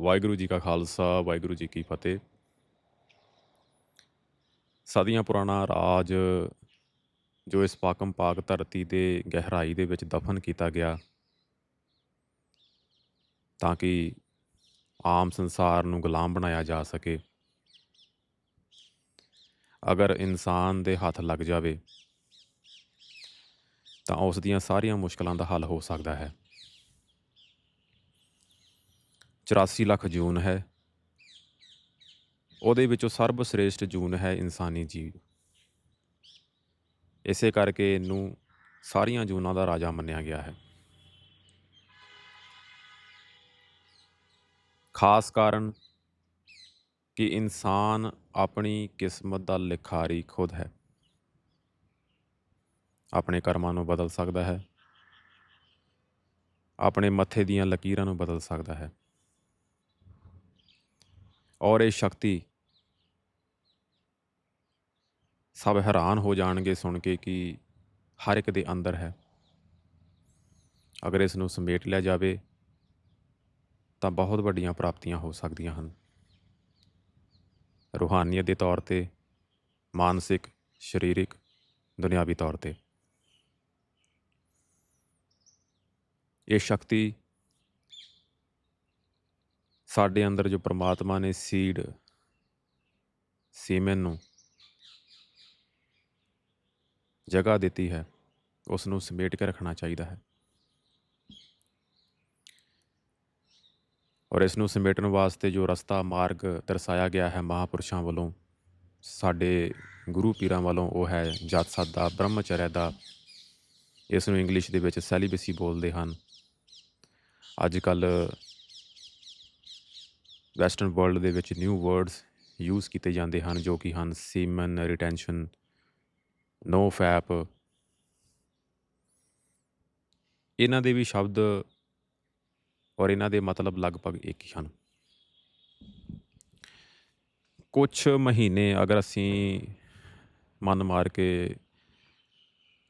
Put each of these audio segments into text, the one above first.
ਵਾਹਿਗੁਰੂ ਜੀ ਕਾ ਖਾਲਸਾ, ਵਾਹਿਗੁਰੂ ਜੀ ਕੀ ਫਤਿਹ। ਸਦੀਆਂ ਪੁਰਾਣਾ ਰਾਜ, ਜੋ ਇਸ ਪਾਕਮ ਪਾਕ ਧਰਤੀ ਦੇ ਗਹਿਰਾਈ ਦੇ ਵਿੱਚ ਦਫਨ ਕੀਤਾ ਗਿਆ, ਤਾਂ ਕਿ ਆਮ ਸੰਸਾਰ ਨੂੰ ਗੁਲਾਮ ਬਣਾਇਆ ਜਾ ਸਕੇ। ਅਗਰ ਇਨਸਾਨ ਦੇ ਹੱਥ ਲੱਗ ਜਾਵੇ, ਤਾਂ ਉਸ ਦੀਆਂ ਸਾਰੀਆਂ ਮੁਸ਼ਕਲਾਂ ਦਾ ਹੱਲ ਹੋ ਸਕਦਾ ਹੈ। 84 ਲੱਖ ਜੂਨ ਹੈ। ਉਹਦੇ ਵਿੱਚੋਂ ਸਰਬ ਸ੍ਰੇਸ਼ਟ ਜੂਨ ਹੈ ਇਨਸਾਨੀ ਜੀਵ। ਇਸੇ ਕਰਕੇ ਇਹਨੂੰ ਸਾਰੀਆਂ ਜੂਨਾਂ ਦਾ ਰਾਜਾ ਮੰਨਿਆ ਗਿਆ ਹੈ। ਖਾਸ ਕਾਰਨ ਕਿ ਇਨਸਾਨ ਆਪਣੀ ਕਿਸਮਤ ਦਾ ਲਿਖਾਰੀ ਖੁਦ ਹੈ। ਆਪਣੇ ਕਰਮਾਂ ਨੂੰ ਬਦਲ ਸਕਦਾ ਹੈ। ਆਪਣੇ ਮੱਥੇ ਦੀਆਂ ਲਕੀਰਾਂ ਨੂੰ ਬਦਲ ਸਕਦਾ ਹੈ। ਔਰ ਇਹ ਸ਼ਕਤੀ ਸਭ ਹੈਰਾਨ ਹੋ ਜਾਣਗੇ ਸੁਣ ਕੇ ਕਿ ਹਰ ਇੱਕ ਦੇ ਅੰਦਰ ਹੈ। ਅਗਰ ਇਸ ਨੂੰ ਸਮੇਟ ਲਿਆ ਜਾਵੇ, ਤਾਂ ਬਹੁਤ ਵੱਡੀਆਂ ਪ੍ਰਾਪਤੀਆਂ ਹੋ ਸਕਦੀਆਂ ਹਨ। ਰੂਹਾਨੀਅਤ ਦੇ ਤੌਰ ਤੇ, ਮਾਨਸਿਕ, ਸਰੀਰਿਕ, ਦੁਨਿਆਵੀ ਤੌਰ ਤੇ। ਇਹ ਸ਼ਕਤੀ ਸਾਡੇ ਅੰਦਰ ਜੋ ਪ੍ਰਮਾਤਮਾ ਨੇ ਸੀਡ ਸੀਮਨ ਨੂੰ ਜਗ੍ਹਾ ਦਿੱਤੀ ਹੈ ਉਸ ਨੂੰ ਸਮੇਟ ਕੇ ਰੱਖਣਾ ਚਾਹੀਦਾ ਹੈ। ਔਰ ਇਸ ਨੂੰ ਸਮੇਟਣ ਵਾਸਤੇ ਜੋ ਰਸਤਾ ਮਾਰਗ ਦਰਸਾਇਆ ਗਿਆ ਹੈ ਮਹਾਪੁਰਸ਼ਾਂ ਵੱਲੋਂ, ਸਾਡੇ ਗੁਰੂ ਪੀਰਾਂ ਵੱਲੋਂ ਉਹ ਹੈ ਜਤ ਸਤ ਦਾ, ਬ੍ਰਹਮਚਰਯ ਦਾ। ਇਸ ਨੂੰ ਇੰਗਲਿਸ਼ ਦੇ ਵਿੱਚ ਸੈਲੀਬੇਸੀ ਬੋਲਦੇ ਹਨ। ਅੱਜ ਕੱਲ ਵੈਸਟਰਨ ਵਰਲਡ ਦੇ ਵਿੱਚ ਨਿਊ ਵਰਡਸ ਯੂਜ਼ ਕੀਤੇ ਜਾਂਦੇ ਹਨ, ਜੋ ਕਿ ਹਨ ਸੀਮਨ ਰਿਟੈਂਸ਼ਨ ਨੋ ਫੈਪ ਇਹਨਾਂ ਦੇ ਵੀ ਸ਼ਬਦ ਔਰ ਇਹਨਾਂ ਦੇ ਮਤਲਬ ਲਗਭਗ ਇੱਕ ਹੀ ਹਨ। ਕੁਝ ਮਹੀਨੇ ਅਗਰ ਅਸੀਂ ਮਨ ਮਾਰ ਕੇ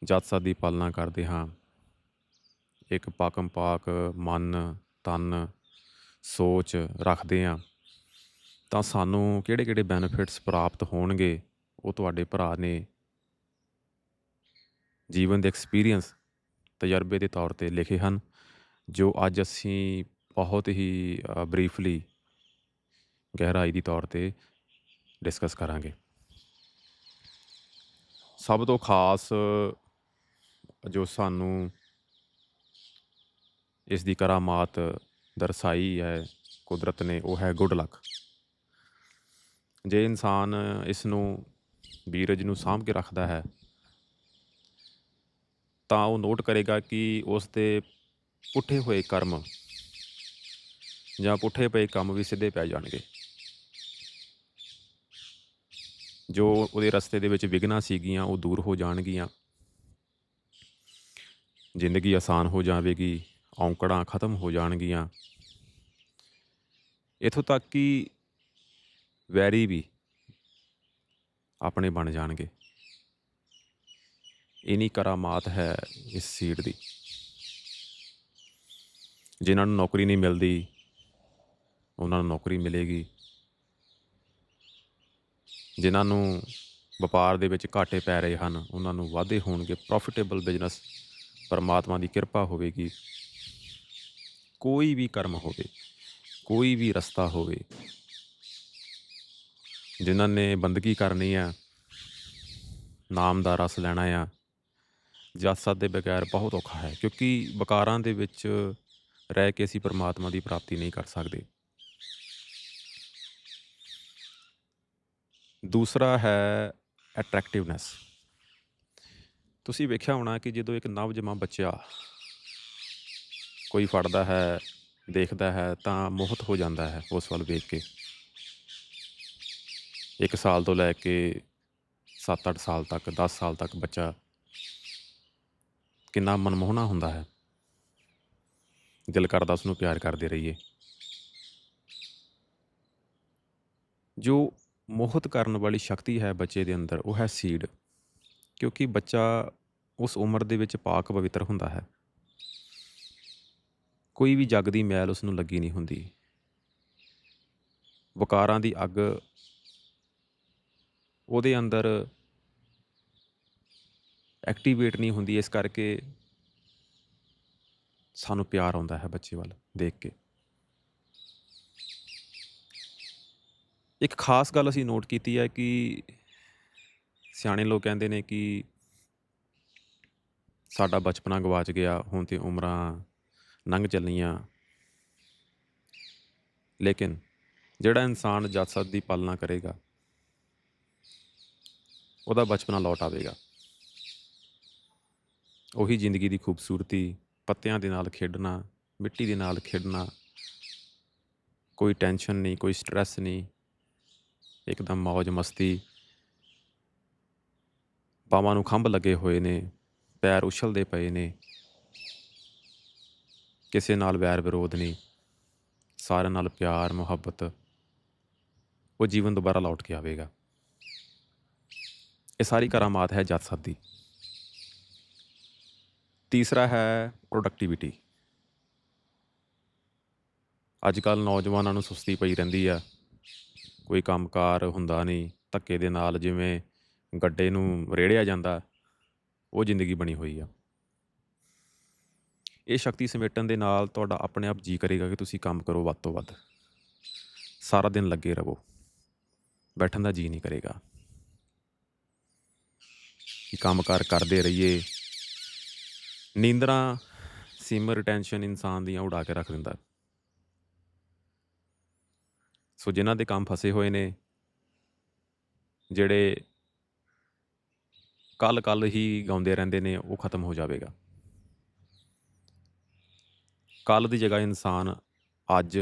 ਜਤ ਦੀ ਪਾਲਣਾ ਕਰਦੇ ਹਾਂ, ਇੱਕ ਪਾਕਮ ਪਾਕ ਮਨ, ਤਨ ਸੋਚ ਰੱਖਦੇ ਹਾਂ ਤਾਂ ਸਾਨੂੰ ਕਿਹੜੇ ਕਿਹੜੇ ਬੈਨੀਫਿਟਸ ਪ੍ਰਾਪਤ ਹੋਣਗੇ, ਉਹ ਤੁਹਾਡੇ ਭਰਾ ਨੇ ਜੀਵਨ ਦੇ ਐਕਸਪੀਰੀਅੰਸ ਤਜਰਬੇ ਦੇ ਤੌਰ ਤੇ ਲਿਖੇ ਹਨ, ਜੋ ਅੱਜ ਅਸੀਂ ਬਹੁਤ ਹੀ ਬਰੀਫਲੀ ਗਹਿਰਾਈ ਦੀ ਤੌਰ ਤੇ ਡਿਸਕਸ ਕਰਾਂਗੇ। ਸਭ ਤੋਂ ਖਾਸ ਜੋ ਸਾਨੂੰ ਇਸ ਦੀ ਕਰਾਮਾਤ ਦਰਸਾਈ ਹੈ ਕੁਦਰਤ ਨੇ, ਉਹ ਹੈ ਗੁੱਡ ਲੱਕ। ਜੇ ਇਨਸਾਨ ਇਸ ਨੂੰ ਬੀਰਜ ਨੂੰ ਸਾਂਭ ਕੇ ਰੱਖਦਾ ਹੈ, ਤਾਂ ਉਹ ਨੋਟ ਕਰੇਗਾ ਕਿ ਉਸ ਦੇ ਪੁੱਠੇ ਹੋਏ ਕਰਮ ਜਾਂ ਪੁੱਠੇ ਪਏ ਕੰਮ ਵੀ ਸਿੱਧੇ ਪੈ ਜਾਣਗੇ। ਜੋ ਉਹਦੇ ਰਸਤੇ ਦੇ ਵਿੱਚ ਵਿਗਨਾ ਸੀਗੀਆਂ, ਉਹ ਦੂਰ ਹੋ ਜਾਣਗੀਆਂ। ਜ਼ਿੰਦਗੀ ਆਸਾਨ ਹੋ ਜਾਵੇਗੀ। ਔਂਕੜਾਂ ਖਤਮ ਹੋ ਜਾਣਗੀਆਂ। ਇਥੋਂ ਤੱਕ ਕਿ ਵੈਰੀ ਵੀ ਆਪਣੇ ਬਣ ਜਾਣਗੇ। ਇਨੀ ਕਰਾਮਾਤ ਹੈ ਇਸ ਸੀਟ ਦੀ। ਜਿਨ੍ਹਾਂ ਨੂੰ ਨੌਕਰੀ ਨਹੀਂ ਮਿਲਦੀ, ਉਹਨਾਂ ਨੂੰ ਨੌਕਰੀ ਮਿਲੇਗੀ। ਜਿਨ੍ਹਾਂ ਨੂੰ ਵਪਾਰ ਦੇ ਵਿੱਚ ਘਾਟੇ ਪੈ ਰਹੇ ਹਨ, ਉਹਨਾਂ ਨੂੰ ਵਾਧੇ ਹੋਣਗੇ। ਪ੍ਰੋਫਿਟੇਬਲ ਬਿਜ਼ਨਸ ਪਰਮਾਤਮਾ ਦੀ ਕਿਰਪਾ ਹੋਵੇਗੀ। ਕੋਈ ਵੀ ਕਰਮ ਹੋਵੇ, ਕੋਈ ਵੀ ਰਸਤਾ ਹੋਵੇ, ਜਿਨ੍ਹਾਂ ਨੇ ਬੰਦਗੀ ਕਰਨੀ ਆ, ਨਾਮ ਦਾ ਰਸ ਲੈਣਾ ਆ ਜਤ ਸਤ ਦੇ ਬਗੈਰ ਬਹੁਤ ਔਖਾ ਹੈ, ਕਿਉਂਕਿ ਵਕਾਰਾਂ ਦੇ ਵਿੱਚ ਰਹਿ ਕੇ ਅਸੀਂ ਪਰਮਾਤਮਾ ਦੀ ਪ੍ਰਾਪਤੀ ਨਹੀਂ ਕਰ ਸਕਦੇ। ਦੂਸਰਾ ਹੈ ਅਟਰੈਕਟਿਵਨੈਸ ਤੁਸੀਂ ਵੇਖਿਆ ਹੋਣਾ ਕਿ ਜਦੋਂ ਇੱਕ ਨਵਜਮਾ ਬੱਚਾ ਕੋਈ ਫੜਦਾ ਹੈ, ਦੇਖਦਾ ਹੈ ਤਾਂ ਮੋਹਤ ਹੋ ਜਾਂਦਾ ਹੈ ਉਸ ਵੱਲ ਵੇਖ ਕੇ। ਇੱਕ ਸਾਲ ਤੋਂ ਲੈ ਕੇ 7-8 ਸਾਲ ਤੱਕ 10 ਸਾਲ ਤੱਕ ਬੱਚਾ ਕਿੰਨਾ ਮਨਮੋਹਣਾ ਹੁੰਦਾ ਹੈ। ਦਿਲ ਕਰਦਾ ਉਸ ਨੂੰ ਪਿਆਰ ਕਰਦੇ ਰਹੀਏ। ਜੋ ਮੋਹਤ ਕਰਨ ਵਾਲੀ ਸ਼ਕਤੀ ਹੈ ਬੱਚੇ ਦੇ ਅੰਦਰ, ਉਹ ਹੈ ਸੀਡ ਕਿਉਂਕਿ ਬੱਚਾ ਉਸ ਉਮਰ ਦੇ ਵਿੱਚ ਪਾਕ ਪਵਿੱਤਰ ਹੁੰਦਾ ਹੈ। ਕੋਈ ਵੀ ਜੱਗ ਦੀ ਮੈਲ ਉਸ ਨੂੰ ਲੱਗੀ ਨਹੀਂ ਹੁੰਦੀ। ਵਕਾਰਾਂ ਦੀ ਅੱਗ ਉਹਦੇ ਅੰਦਰ ਐਕਟੀਵੇਟ ਨਹੀਂ ਹੁੰਦੀ, ਇਸ ਕਰਕੇ ਸਾਨੂੰ ਪਿਆਰ ਆਉਂਦਾ ਹੈ ਬੱਚੇ ਵੱਲ ਦੇਖ ਕੇ। ਇੱਕ ਖਾਸ ਗੱਲ ਅਸੀਂ ਨੋਟ ਕੀਤੀ ਹੈ ਕਿ ਸਿਆਣੇ ਲੋਕ ਕਹਿੰਦੇ ਨੇ ਕਿ ਸਾਡਾ ਬਚਪਨਾ ਗਵਾਚ ਗਿਆ, ਹੁਣ ਤੇ ਉਮਰਾਂ ਲੰਘ ਚੱਲੀਆਂ ਲੇਕਿਨ ਜਿਹੜਾ ਇਨਸਾਨ ਜਾਤ ਸੱਤ ਦੀ ਪਾਲਣਾ ਕਰੇਗਾ, ਉਹਦਾ ਬਚਪਨਾ ਲੌਟ ਆਵੇਗਾ। ਉਹੀ ਜ਼ਿੰਦਗੀ ਦੀ ਖੂਬਸੂਰਤੀ, ਪੱਤਿਆਂ ਦੇ ਨਾਲ ਖੇਡਣਾ, ਮਿੱਟੀ ਦੇ ਨਾਲ ਖੇਡਣਾ, ਕੋਈ ਟੈਨਸ਼ਨ ਨਹੀਂ, ਕੋਈ ਸਟ੍ਰੈਸ ਨਹੀਂ, ਇੱਕਦਮ ਮौज ਮਸਤੀ। ਪਾਵਾਂ ਨੂੰ ਖੰਭ ਲੱਗੇ ਹੋਏ ਨੇ, ਪੈਰ ਉਛਲਦੇ ਪਏ ਨੇ। ਕਿਸੇ ਨਾਲ ਵੈਰ ਵਿਰੋਧ ਨਹੀਂ, ਸਾਰਿਆਂ ਨਾਲ ਪਿਆਰ, ਮੁਹੱਬਤ, ਉਹ ਜੀਵਨ ਦੁਬਾਰਾ ਲੌਟ ਕੇ ਆਵੇਗਾ। ਇਹ ਸਾਰੀ ਕਰਾਮਾਤ ਹੈ ਜੱਜ ਸਾਹਿਬ ਤੀਸਰਾ ਹੈ ਪ੍ਰੋਡਕਟਿਵਿਟੀ ਅੱਜ ਕੱਲ ਨੌਜਵਾਨਾਂ ਨੂੰ ਸੁਸਤੀ ਪਈ ਰਹਿੰਦੀ ਆ। ਕੋਈ ਕੰਮਕਾਰ ਹੁੰਦਾ ਨਹੀਂ, ਧੱਕੇ ਦੇ ਨਾਲ ਜਿਵੇਂ ਗੱਡੇ ਨੂੰ ਰੇੜਿਆ ਜਾਂਦਾ, ਉਹ ਜ਼ਿੰਦਗੀ ਬਣੀ ਹੋਈ ਆ। ਇਹ ਸ਼ਕਤੀ ਸਮੇਟਣ ਦੇ ਨਾਲ ਤੁਹਾਡਾ ਆਪਣੇ ਆਪ ਜੀ ਕਰੇਗਾ ਕਿ ਤੁਸੀਂ ਕੰਮ ਕਰੋ ਵੱਧ ਤੋਂ ਵੱਧ। ਸਾਰਾ ਦਿਨ ਲੱਗੇ ਰਹੋ। ਬੈਠਣ ਦਾ ਜੀ ਨਹੀਂ ਕਰੇਗਾ। ਕਿ ਕੰਮਕਾਰ ਕਰਦੇ ਰਹੀਏ। ਨੀਂਦਰਾਂ ਸਿਮਰ ਟੈਨਸ਼ਨ ਇਨਸਾਨ ਦੀਆਂ ਉਡਾ ਕੇ ਰੱਖ ਦਿੰਦਾ। ਸੋ ਜਿਨ੍ਹਾਂ ਦੇ ਕੰਮ ਫਸੇ ਹੋਏ ਨੇ, ਜਿਹੜੇ ਕੱਲ ਕੱਲ ਹੀ ਗਾਉਂਦੇ ਰਹਿੰਦੇ ਨੇ, ਉਹ ਖਤਮ ਹੋ ਜਾਵੇਗਾ। ਕੱਲ ਦੀ ਜਗ੍ਹਾ ਇਨਸਾਨ ਅੱਜ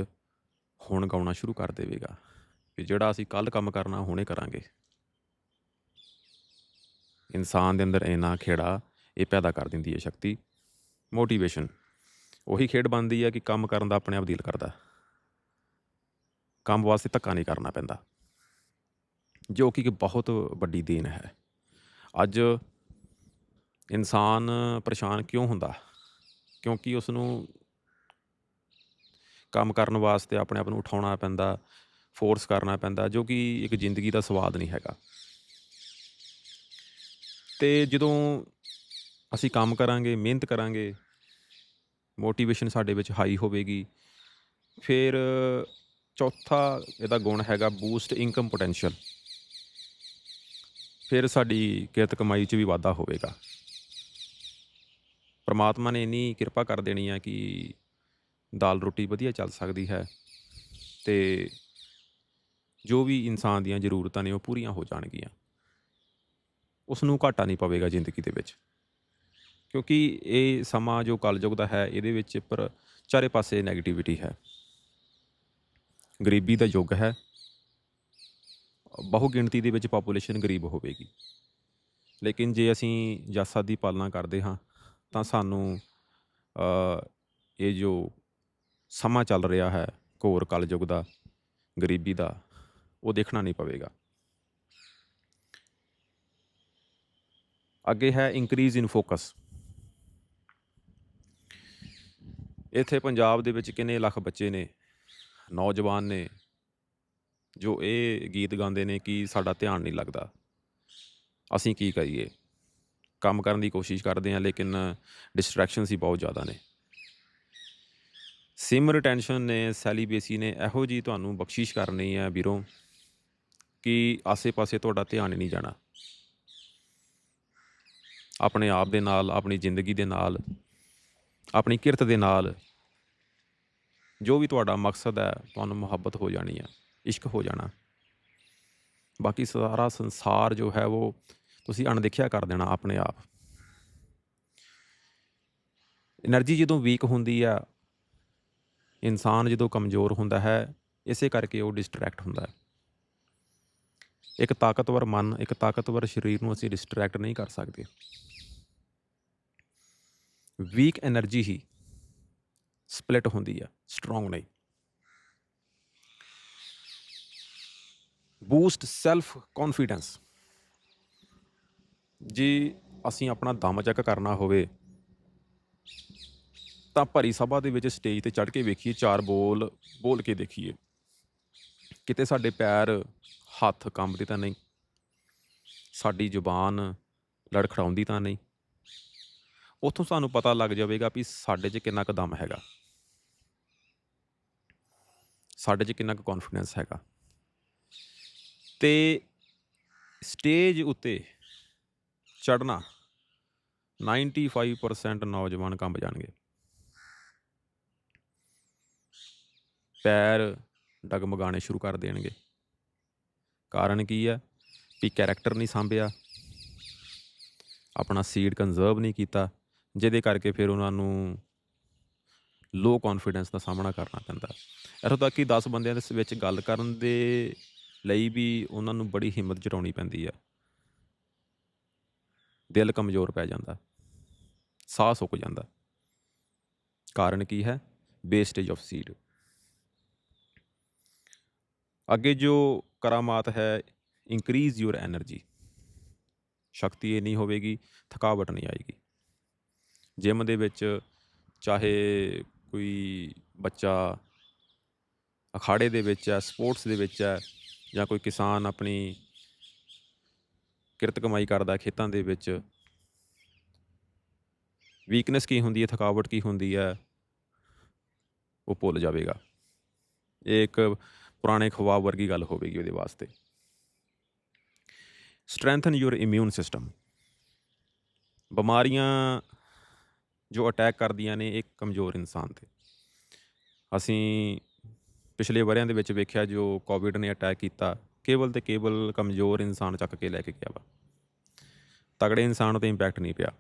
ਹੁਣ ਗਾਉਣਾ ਸ਼ੁਰੂ ਕਰ ਦੇਵੇਗਾ ਕਿ ਜਿਹੜਾ ਅਸੀਂ ਕੱਲ ਕੰਮ ਕਰਨਾ ਹੁਣੇ ਕਰਾਂਗੇ। ਇਨਸਾਨ ਦੇ ਅੰਦਰ ਇੰਨਾ ਖੇੜਾ ਇਹ ਪੈਦਾ ਕਰ ਦਿੰਦੀ ਹੈ ਸ਼ਕਤੀ ਮੋਟੀਵੇਸ਼ਨ ਉਹੀ ਖੇਡ ਬਣਦੀ ਹੈ ਕਿ ਕੰਮ ਕਰਨ ਦਾ ਆਪਣੇ ਆਪ ਦਿਲ ਕਰਦਾ। ਕੰਮ ਵਾਸਤੇ ਧੱਕਾ ਨਹੀਂ ਕਰਨਾ ਪੈਂਦਾ, ਜੋ ਕਿ ਇੱਕ ਬਹੁਤ ਵੱਡੀ ਦੇਣ ਹੈ। ਅੱਜ ਇਨਸਾਨ ਪਰੇਸ਼ਾਨ ਕਿਉਂ ਹੁੰਦਾ? ਕਿਉਂਕਿ ਉਸ ਨੂੰ ਕੰਮ ਕਰਨ ਵਾਸਤੇ ਆਪਣੇ ਆਪ ਨੂੰ ਉਠਾਉਣਾ ਪੈਂਦਾ ਫੋਰਸ ਕਰਨਾ ਪੈਂਦਾ, ਜੋ ਕਿ ਇੱਕ ਜ਼ਿੰਦਗੀ ਦਾ ਸਵਾਦ ਨਹੀਂ ਹੈਗਾ। ਤੇ ਜਦੋਂ ਅਸੀਂ ਕੰਮ ਕਰਾਂਗੇ, ਮਿਹਨਤ ਕਰਾਂਗੇ ਮੋਟੀਵੇਸ਼ਨ ਸਾਡੇ ਵਿੱਚ ਹਾਈ ਹੋਵੇਗੀ, ਫਿਰ ਚੌਥਾ ਇਹਦਾ ਗੁਣ ਹੈਗਾ ਬੂਸਟ ਇਨਕਮ ਪੋਟੈਂਸ਼ੀਅਲ ਫਿਰ ਸਾਡੀ ਕਿਰਤ ਕਮਾਈ 'ਚ ਵੀ ਵਾਧਾ ਹੋਵੇਗਾ। ਪਰਮਾਤਮਾ ਨੇ ਇੰਨੀ ਕਿਰਪਾ ਕਰ ਦੇਣੀ ਆ ਕਿ ਦਾਲ ਰੋਟੀ ਵਧੀਆ ਚੱਲ ਸਕਦੀ ਹੈ ਤੇ ਜੋ ਵੀ ਇਨਸਾਨ ਦੀਆਂ ਜ਼ਰੂਰਤਾਂ ਨੇ ਉਹ ਪੂਰੀਆਂ ਹੋ ਜਾਣਗੀਆਂ। ਉਸ ਨੂੰ ਘਾਟਾ ਨਹੀਂ ਪਵੇਗਾ ਜ਼ਿੰਦਗੀ ਦੇ ਵਿੱਚ। ਕਿਉਂਕਿ ਇਹ ਸਮਾਂ ਜੋ ਕਲਯੁਗ ਦਾ ਹੈ, ਇਹਦੇ ਵਿੱਚ ਪਰ ਚਾਰੇ ਪਾਸੇ 네ਗੇਟਿਵਿਟੀ ਹੈ। ਗਰੀਬੀ ਦਾ ਯੁੱਗ ਹੈ। ਬਹੁ ਗਿਣਤੀ ਦੇ ਵਿੱਚ ਪਾਪੂਲੇਸ਼ਨ ਗਰੀਬ ਹੋਵੇਗੀ। ਲੇਕਿਨ ਜੇ ਅਸੀਂ ਜਾਸਾ ਦੀ ਪਾਲਣਾ ਕਰਦੇ ਹਾਂ, ਤਾਂ ਸਾਨੂੰ ਇਹ ਜੋ ਸਮਾਂ ਚੱਲ ਰਿਹਾ ਹੈ ਘੋਰ ਕਲਯੁਗ ਦਾ, ਗਰੀਬੀ ਦਾ, ਉਹ ਦੇਖਣਾ ਨਹੀਂ ਪਵੇਗਾ। ਅੱਗੇ ਹੈ ਇਨਕਰੀਜ਼ ਇਨ ਫੋਕਸ ਇੱਥੇ ਪੰਜਾਬ ਦੇ ਵਿੱਚ ਕਿੰਨੇ ਲੱਖ ਬੱਚੇ ਨੇ, ਨੌਜਵਾਨ ਨੇ, ਜੋ ਇਹ ਗੀਤ ਗਾਉਂਦੇ ਨੇ ਕਿ ਸਾਡਾ ਧਿਆਨ ਨਹੀਂ ਲੱਗਦਾ। ਅਸੀਂ ਕੀ ਕਰੀਏ? ਕੰਮ ਕਰਨ ਦੀ ਕੋਸ਼ਿਸ਼ ਕਰਦੇ ਹਾਂ, ਲੇਕਿਨ ਡਿਸਟਰੈਕਸ਼ਨਸ ਹੀ ਬਹੁਤ ਜ਼ਿਆਦਾ ਨੇ। ਸਿਮ ਰਿਟੈਂਸ਼ਨ ਨੇ ਸੈਲੀਬੇਸੀ ਨੇ, ਇਹੋ ਜੀ ਤੁਹਾਨੂੰ ਬਖਸ਼ਿਸ਼ ਕਰਨੀ ਹੈ ਵੀਰੋ ਕਿ ਆਸੇ-ਪਾਸੇ ਤੁਹਾਡਾ ਧਿਆਨ ਨਹੀਂ ਜਾਣਾ। ਆਪਣੇ ਆਪ ਦੇ ਨਾਲ, ਆਪਣੀ ਜ਼ਿੰਦਗੀ ਦੇ ਨਾਲ, ਆਪਣੀ ਕਿਰਤ ਦੇ ਨਾਲ ਜੋ ਵੀ ਤੁਹਾਡਾ ਮਕਸਦ ਹੈ, ਤੁਹਾਨੂੰ ਮੁਹੱਬਤ ਹੋ ਜਾਣੀ ਹੈ ਇਸ਼ਕ ਹੋ ਜਾਣਾ। ਬਾਕੀ ਸਾਰਾ ਸੰਸਾਰ ਜੋ ਹੈ ਉਹ ਤੁਸੀਂ ਅਣਦੇਖਿਆ ਕਰ ਦੇਣਾ ਆਪਣੇ ਆਪ। એનર્ਜੀ ਜਦੋਂ ਵੀਕ ਹੁੰਦੀ ਆ ਇਨਸਾਨ ਜਦੋਂ ਕਮਜ਼ੋਰ ਹੁੰਦਾ ਹੈ, ਇਸੇ ਕਰਕੇ ਉਹ ਡਿਸਟਰੈਕਟ ਹੁੰਦਾ ਹੈ। ਇੱਕ ਤਾਕਤਵਰ ਮਨ, ਇੱਕ ਤਾਕਤਵਰ ਸਰੀਰ ਨੂੰ ਅਸੀਂ ਡਿਸਟਰੈਕਟ ਨਹੀਂ ਕਰ ਸਕਦੇ। ਵੀਕ એનર્ਜੀ ਹੀ ਸਪਲਿਟ ਹੁੰਦੀ ਆ ਸਟਰੋਂਗ ਨਹੀਂ। ਬੂਸਟ ਸੈਲਫ ਕੌਨਫੀਡੈਂਸ ਜੀ ਅਸੀਂ ਆਪਣਾ ਦਮ ਚੈੱਕ ਕਰਨਾ ਹੋਵੇ ਤਾਂ ਭਰੀ ਸਭਾ ਦੇ ਵਿੱਚ ਸਟੇਜ ਤੇ ਚੜ੍ਹ ਕੇ ਵੇਖੀਏ, ਚਾਰ ਬੋਲ ਬੋਲ ਕੇ ਦੇਖੀਏ। ਕਿਤੇ ਸਾਡੇ ਪੈਰ ਹੱਥ ਕੰਬਦੇ ਤਾਂ ਨਹੀਂ। ਸਾਡੀ ਜ਼ੁਬਾਨ ਲੜਖੜਾਉਂਦੀ ਤਾਂ ਨਹੀਂ। ਉੱਥੋਂ ਸਾਨੂੰ ਪਤਾ ਲੱਗ ਜਾਵੇਗਾ ਵੀ ਸਾਡੇ 'ਚ ਕਿੰਨਾ ਕੁ ਦਮ ਹੈਗਾ। ਸਾਡੇ 'ਚ ਕਿੰਨਾ ਕੁ ਕੌਨਫੀਡੈਂਸ ਹੈਗਾ। ਤੇ ਸਟੇਜ ਉੱਤੇ ਚੜ੍ਹਨਾ 95% ਨੌਜਵਾਨ ਕੰਬ ਜਾਣਗੇ। ਪੈਰ ਡਗਮਗਾਣੇ ਸ਼ੁਰੂ ਕਰ ਦੇਣਗੇ। ਕਾਰਨ ਕੀ ਹੈ? ਵੀ ਕੈਰੈਕਟਰ ਨਹੀਂ ਸਾਂਭਿਆ। ਆਪਣਾ ਸੀਡ ਕੰਜ਼ਰਵ ਨਹੀਂ ਕੀਤਾ। ਜਿਹਦੇ ਕਰਕੇ ਫਿਰ ਉਹਨਾਂ ਨੂੰ ਲੋ ਕੌਨਫੀਡੈਂਸ ਦਾ ਸਾਹਮਣਾ ਕਰਨਾ ਪੈਂਦਾ। ਇੱਥੋਂ ਤੱਕ ਕਿ 10 ਬੰਦਿਆਂ ਦੇ ਵਿੱਚ ਗੱਲ ਕਰਨ ਦੇ ਲਈ ਵੀ ਉਹਨਾਂ ਨੂੰ ਬੜੀ ਹਿੰਮਤ ਜਟਾਉਣੀ ਪੈਂਦੀ ਆ। ਦਿਲ ਕਮਜ਼ੋਰ ਪੈ ਜਾਂਦਾ। ਸਾਹ ਸੁੱਕ ਜਾਂਦਾ। ਕਾਰਨ ਕੀ ਹੈ? ਵੇਸਟੇਜ ਆਫ ਸੀਡ ਅੱਗੇ ਜੋ ਕਰਾਮਾਤ ਹੈ ਇਨਕਰੀਜ਼ ਯੂਰ એનર્ਜੀ ਸ਼ਕਤੀ ਇਹ ਨਹੀਂ ਹੋਵੇਗੀ, ਥਕਾਵਟ ਨਹੀਂ ਆਏਗੀ। ਜਿਮ ਦੇ ਵਿੱਚ ਚਾਹੇ ਕੋਈ ਬੱਚਾ ਅਖਾੜੇ ਦੇ ਵਿੱਚ ਹੈ ਸਪੋਰਟਸ ਦੇ ਵਿੱਚ ਹੈ, ਜਾਂ ਕੋਈ ਕਿਸਾਨ ਆਪਣੀ ਕਿਰਤ ਕਮਾਈ ਕਰਦਾ ਖੇਤਾਂ ਦੇ ਵਿੱਚ ਵੀਕਨੈਸ ਕੀ ਹੁੰਦੀ ਹੈ, ਥਕਾਵਟ ਕੀ ਹੁੰਦੀ ਹੈ, ਉਹ ਭੁੱਲ ਜਾਵੇਗਾ। ਇਹ ਇੱਕ ਪੁਰਾਣੇ ਖਵਾਬ ਵਰਗੀ ਗੱਲ ਹੋਵੇਗੀ ਉਹਦੇ ਵਾਸਤੇ। ਸਟਰੈਂਥਨ ਯੂਰ ਇਮਿਊਨ ਸਿਸਟਮ ਬਿਮਾਰੀਆਂ ਜੋ ਅਟੈਕ ਕਰਦੀਆਂ ਨੇ ਇੱਕ ਕਮਜ਼ੋਰ ਇਨਸਾਨ ਤੇ। ਅਸੀਂ ਪਿਛਲੇ ਵਰਿਆਂ ਦੇ ਵਿੱਚ ਵੇਖਿਆ ਜੋ ਕੋਵਿਡ ਨੇ ਅਟੈਕ ਕੀਤਾ, ਕੇਵਲ ਤੇ ਕੇਵਲ ਕਮਜ਼ੋਰ ਇਨਸਾਨ ਚੱਕ ਕੇ ਲੈ ਕੇ ਗਿਆ ਵਾ। ਤਗੜੇ ਇਨਸਾਨ ਉਤੇ ਇੰਪੈਕਟ ਨਹੀਂ ਪਿਆ।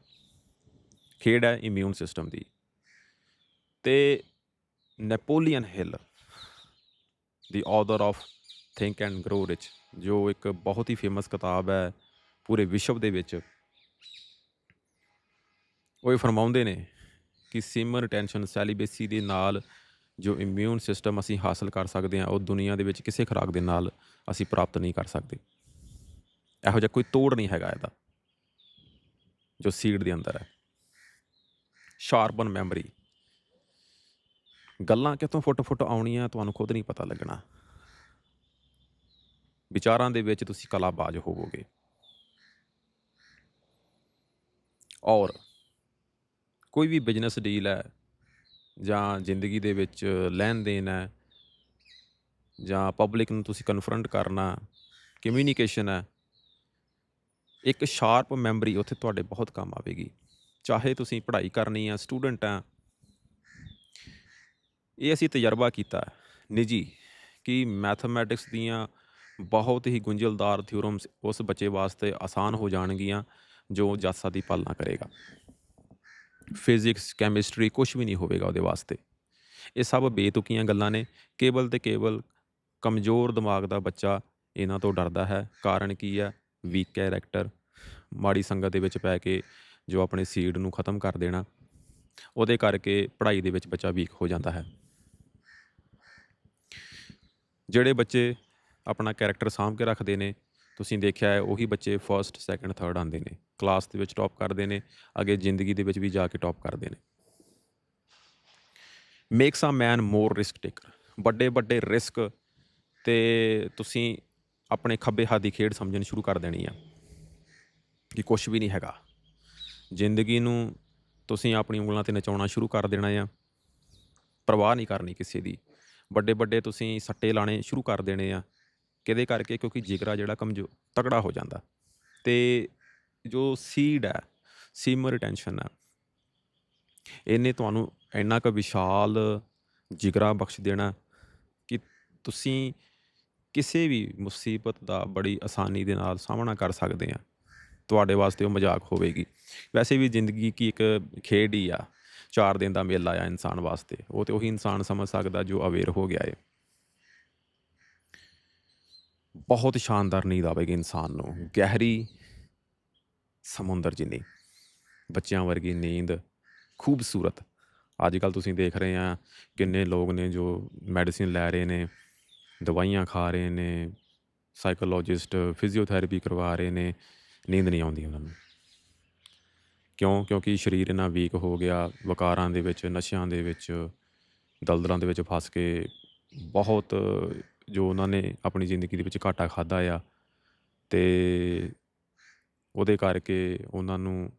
ਖੇਡ ਹੈ ਇਮਿਊਨ ਸਿਸਟਮ ਦੀ। ਤੇ Napoleon Hill the author of Think and Grow Rich ਜੋ ਇੱਕ ਬਹੁਤ ਹੀ ਫੇਮਸ ਕਿਤਾਬ ਹੈ ਪੂਰੇ ਵਿਸ਼ਵ ਦੇ ਵਿੱਚ। ਉਹ ਇਹ ਫਰਮਾਉਂਦੇ ਨੇ ਕਿ ਸਿਮਰ ਟੈਂਸ਼ਨ ਸੈਲੀਬੇਸੀ ਦੇ ਨਾਲ ਜੋ ਇਮਿਊਨ ਸਿਸਟਮ ਅਸੀਂ ਹਾਸਲ ਕਰ ਸਕਦੇ ਹਾਂ, ਉਹ ਦੁਨੀਆ ਦੇ ਵਿੱਚ ਕਿਸੇ ਖੁਰਾਕ ਦੇ ਨਾਲ ਅਸੀਂ ਪ੍ਰਾਪਤ ਨਹੀਂ ਕਰ ਸਕਦੇ। ਇਹੋ ਜਿਹਾ ਕੋਈ ਤੋੜ ਨਹੀਂ ਹੈਗਾ ਇਹਦਾ, ਜੋ ਸੀਡ ਦੇ ਅੰਦਰ ਹੈ। ਸ਼ਾਰਪਨ ਮੈਮਰੀ ਗੱਲਾਂ ਕਿਤੋਂ ਫੁੱਟ ਫੁੱਟ ਆਉਣੀਆਂ ਤੁਹਾਨੂੰ ਖੁਦ ਨਹੀਂ ਪਤਾ ਲੱਗਣਾ। ਵਿਚਾਰਾਂ ਦੇ ਵਿੱਚ ਤੁਸੀਂ ਕਲਾਬਾਜ਼ ਹੋਵੋਗੇ। ਔਰ ਕੋਈ ਵੀ ਬਿਜ਼ਨਸ ਡੀਲ ਹੈ, ਜਾਂ ਜ਼ਿੰਦਗੀ ਦੇ ਵਿੱਚ ਲੈਣ ਦੇਣ ਹੈ, ਜਾਂ ਪਬਲਿਕ ਨੂੰ ਤੁਸੀਂ ਕਨਫਰੰਟ ਕਰਨਾ ਕਮਿਊਨੀਕੇਸ਼ਨ ਹੈ, ਇੱਕ ਸ਼ਾਰਪ ਮੈਮਰੀ ਉੱਥੇ ਤੁਹਾਡੇ ਬਹੁਤ ਕੰਮ ਆਵੇਗੀ। ਚਾਹੇ ਤੁਸੀਂ ਪੜ੍ਹਾਈ ਕਰਨੀ ਆ ਸਟੂਡੈਂਟ ਆ ਇਹ ਅਸੀਂ ਤਜਰਬਾ ਕੀਤਾ ਨਿੱਜੀ ਕਿ ਮੈਥਮੈਟਿਕਸ ਦੀਆਂ ਬਹੁਤ ਹੀ ਗੁੰਝਲਦਾਰ ਥਿਊਰਮਸ ਉਸ ਬੱਚੇ ਵਾਸਤੇ ਆਸਾਨ ਹੋ ਜਾਣਗੀਆਂ ਜੋ ਜੱਸਾ ਦੀ ਪਾਲਣਾ ਕਰੇਗਾ। ਫਿਜ਼ਿਕਸ, ਕੈਮਿਸਟਰੀ ਕੁਝ ਵੀ ਨਹੀਂ ਹੋਵੇਗਾ ਉਹਦੇ ਵਾਸਤੇ। ਇਹ ਸਭ ਬੇਤੁਕੀਆਂ ਗੱਲਾਂ ਨੇ। ਕੇਵਲ ਤੇ ਕੇਵਲ ਕਮਜ਼ੋਰ ਦਿਮਾਗ ਦਾ ਬੱਚਾ ਇਹਨਾਂ ਤੋਂ ਡਰਦਾ ਹੈ। ਕਾਰਨ ਕੀ ਹੈ? ਵੀਕ ਕੈਰੈਕਟਰ ਮਾੜੀ ਸੰਗਤ ਦੇ ਵਿੱਚ ਪੈ ਕੇ ਜੋ ਆਪਣੇ ਸੀਡ ਨੂੰ ਖਤਮ ਕਰ ਦੇਣਾ। ਉਹਦੇ ਕਰਕੇ ਪੜ੍ਹਾਈ ਦੇ ਵਿੱਚ ਬੱਚਾ ਵੀਕ ਹੋ ਜਾਂਦਾ ਹੈ। ਜਿਹੜੇ ਬੱਚੇ ਆਪਣਾ ਕੈਰੈਕਟਰ ਸਾਂਭ ਕੇ ਰੱਖਦੇ ਨੇ, ਤੁਸੀਂ ਦੇਖਿਆ ਹੈ, ਉਹੀ ਬੱਚੇ ਫਰਸਟ ਸੈਕੰਡ ਥਰਡ ਆਉਂਦੇ ਨੇ। ਕਲਾਸ ਦੇ ਵਿੱਚ ਟੌਪ ਕਰਦੇ ਨੇ, ਅੱਗੇ ਜ਼ਿੰਦਗੀ ਦੇ ਵਿੱਚ ਵੀ ਜਾ ਕੇ ਟੌਪ ਕਰਦੇ ਨੇ। Makes a man more risk taker ਵੱਡੇ ਵੱਡੇ ਰਿਸਕ ਤੇ ਤੁਸੀਂ ਆਪਣੇ ਖੱਬੇ ਹੱਥ ਦੀ ਖੇਡ ਸਮਝਣੀ ਸ਼ੁਰੂ ਕਰ ਦੇਣੀ ਆ ਕਿ ਕੁਝ ਵੀ ਨਹੀਂ ਹੈਗਾ। ਜ਼ਿੰਦਗੀ ਨੂੰ ਤੁਸੀਂ ਆਪਣੀ ਉਂਗਲਾਂ ਤੇ ਨਚਾਉਣਾ ਸ਼ੁਰੂ ਕਰ ਦੇਣਾ ਆ। ਪਰਵਾਹ ਨਹੀਂ ਕਰਨੀ ਕਿਸੇ ਦੀ। ਵੱਡੇ ਵੱਡੇ ਤੁਸੀਂ ਸੱਟੇ ਲਾਣੇ ਸ਼ੁਰੂ ਕਰ ਦੇਣੇ ਆ ਕਿਹਦੇ ਕਰਕੇ? ਕਿਉਂਕਿ ਜਿਗਰਾ ਜਿਹੜਾ ਕਮਜ਼ੋ ਤਕੜਾ ਹੋ ਜਾਂਦਾ। ਤੇ ਜੋ ਸੀਡ ਹੈ ਸੀਮਰ ਰਿਟੈਂਸ਼ਨ ਹੈ ਇਹਨੇ ਤੁਹਾਨੂੰ ਇੰਨਾ ਕੁ ਵਿਸ਼ਾਲ ਜਿਗਰਾ ਬਖਸ਼ ਦੇਣਾ ਕਿ ਤੁਸੀਂ ਕਿਸੇ ਵੀ ਮੁਸੀਬਤ ਦਾ ਬੜੀ ਆਸਾਨੀ ਦੇ ਨਾਲ ਸਾਹਮਣਾ ਕਰ ਸਕਦੇ ਆ। ਤੁਹਾਡੇ ਵਾਸਤੇ ਉਹ ਮਜ਼ਾਕ ਹੋਵੇਗੀ। ਵੈਸੇ ਵੀ ਜ਼ਿੰਦਗੀ ਕੀ ਇੱਕ ਖੇਡ ਹੀ ਆ। ਚਾਰ ਦਿਨ ਦਾ ਮੇਲਾ ਆ ਇਨਸਾਨ ਵਾਸਤੇ। ਉਹ ਤੇ ਉਹੀ ਇਨਸਾਨ ਸਮਝ ਸਕਦਾ ਜੋ ਅਵੇਅਰ ਹੋ ਗਿਆ ਏ। ਬਹੁਤ ਸ਼ਾਨਦਾਰ ਨੀਂਦ ਆਵੇਗੀ ਇਨਸਾਨ ਨੂੰ। ਗਹਿਰੀ ਸਮੁੰਦਰ ਜਿੰਨੀ ਬੱਚਿਆਂ ਵਰਗੀ ਨੀਂਦ। ਖੂਬਸੂਰਤ। ਅੱਜ ਕੱਲ ਤੁਸੀਂ ਦੇਖ ਰਹੇ ਆ ਕਿੰਨੇ ਲੋਕ ਨੇ ਜੋ ਮੈਡੀਸਿਨ ਲੈ ਰਹੇ ਨੇ, ਦਵਾਈਆਂ ਖਾ ਰਹੇ ਨੇ, ਸਾਈਕੋਲੋਜਿਸਟ, ਫਿਜ਼ੀਓਥੈਰੇਪੀ ਕਰਵਾ ਰਹੇ ਨੇ। ਨੀਂਦ ਨਹੀਂ ਆਉਂਦੀ ਉਹਨਾਂ ਨੂੰ। ਕਿਉਂ, ਕਿਉਂਕਿ ਸਰੀਰ ਇਹਨਾਂ ਵੀਕ ਹੋ ਗਿਆ, ਵਕਾਰਾਂ ਦੇ ਵਿੱਚ, ਨਸ਼ਿਆਂ ਦੇ ਵਿੱਚ, ਦਲਦਲਾਂ ਦੇ ਵਿੱਚ ਫਸ ਕੇ ਬਹੁਤ ਜੋ ਉਹਨਾਂ ਨੇ ਆਪਣੀ ਜ਼ਿੰਦਗੀ ਦੇ ਵਿੱਚ ਘਾਟਾ ਖਾਦਾ ਆ ਅਤੇ ਉਹਦੇ ਕਰਕੇ ਉਹਨਾਂ ਨੂੰ